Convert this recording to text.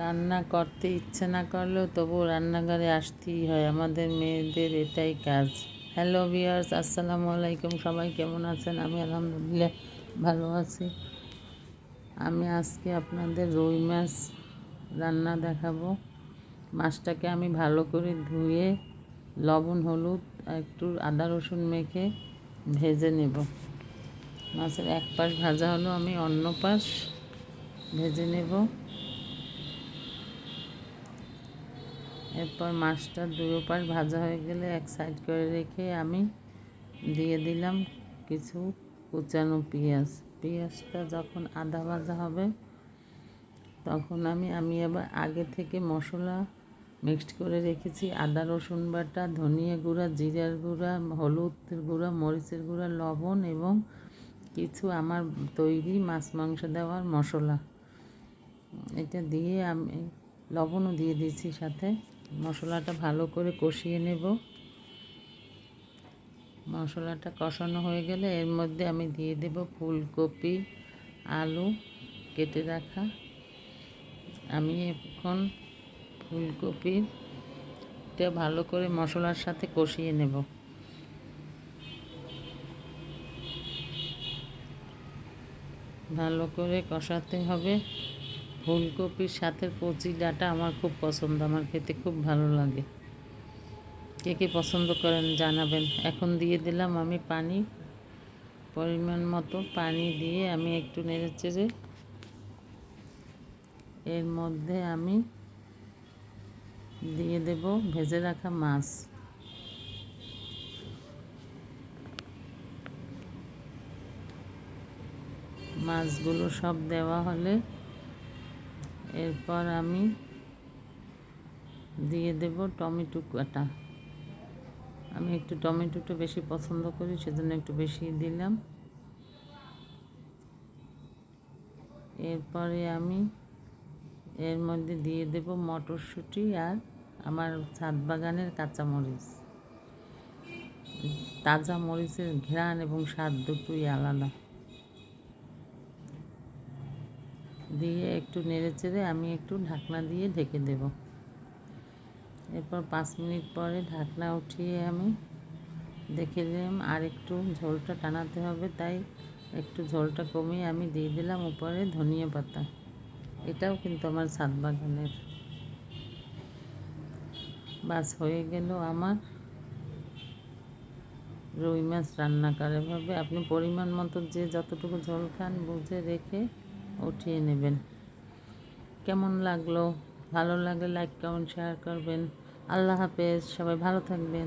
রান্না করতে ইচ্ছে না করলেও তবু রান্নাঘরে আসতেই হয়। আমাদের মেয়েদের এটাই কাজ। হ্যালো বিয়ার্স আসসালামু আলাইকুম। সবাই কেমন আছেন? আমি আলহামদুলিল্লাহ ভালো আছি। আমি আজকে আপনাদের রুই মাছ রান্না দেখাবো। মাছটাকে আমি ভালো করে ধুয়ে লবণ, হলুদ, একটু আদা, রসুন মেখে ভেজে নেব। মাছের এক পাশ ভাজা হলো, আমি অন্য পাশ ভেজে নেব। এরপর মাছটা দুটো পাশ ভাজা হয়ে গেলে এক সাইড করে রেখে আমি দিয়ে দিলাম কিছু কুচানো পেঁয়াজ। পেঁয়াজটা যখন আদা ভাজা হবে, তখন আমি আমি আবার আগে থেকে মশলা মিক্সড করে রেখেছি। আদা, রসুন বাটা, ধনিয়া গুঁড়া, জিরার গুঁড়া, হলুদের গুঁড়া, মরিচের গুঁড়া, লবণ এবং কিছু আমার তৈরি মাছ মাংস দেওয়ার মশলা। এটা দিয়ে আমি লবণও দিয়ে দিয়েছি সাথে। মশলাটা ভালো করে কষিয়ে নেব। মশলাটা কষানো হয়ে গেলে এর মধ্যে আমি দিয়ে দেব ফুলকপি, আলু কেটে রাখা। আমি এখন ফুলকপিটা ভালো করে মশলার সাথে কষিয়ে নেব। ভালো করে কষাতে হবে। ফুলকপির সাথে কচি ডাটা আমার খুব পছন্দ, আমার খেতে খুব ভালো লাগে। কে কে পছন্দ করেন জানাবেন। এখন দিয়ে দিলাম আমি পানি, পরিমাণ মতো পানি দিয়ে আমি একটু নেড়ে চেড়ে এর মধ্যে আমি দিয়ে দেব ভেজে রাখা মাছ। মাছগুলো সব দেওয়া হলে এরপর আমি দিয়ে দেব টমেটো কাটা আমি একটু টমেটোটা বেশি পছন্দ করি, সেজন্য একটু বেশি দিলাম। এরপরে আমি এর মধ্যে দিয়ে দেব মটরশুঁটি আর আমার ছাদ বাগানের কাঁচামরিচ। তাজা মরিচের ঘ্রাণ এবং স্বাদ দুটোই আলাদা। দিয়ে একটু নেড়ে চেড়ে আমি একটু ঢাকনা দিয়ে ঢেকে দেব। এরপর পাঁচ মিনিট পরে ঢাকনা উঠিয়ে আমি দেখে দিলাম আর একটু ঝোলটা টানাতে হবে, তাই একটু ঝোলটা কমিয়ে আমি দিয়ে দিলাম উপরে ধনিয়া পাতা। এটাও কিন্তু আমার ছাদ বাগানের। বাস হয়ে গেল আমার রুই মাছ রান্না করে এভাবে আপনি পরিমাণ মতো যে যতটুকু ঝোল খান বুঝে রেখে উঠিয়ে নেবেন। কেমন লাগল? ভালো লাগলে লাইক কমেন্ট শেয়ার করবেন। আল্লাহ হাফেজ, সবাই ভালো থাকবেন।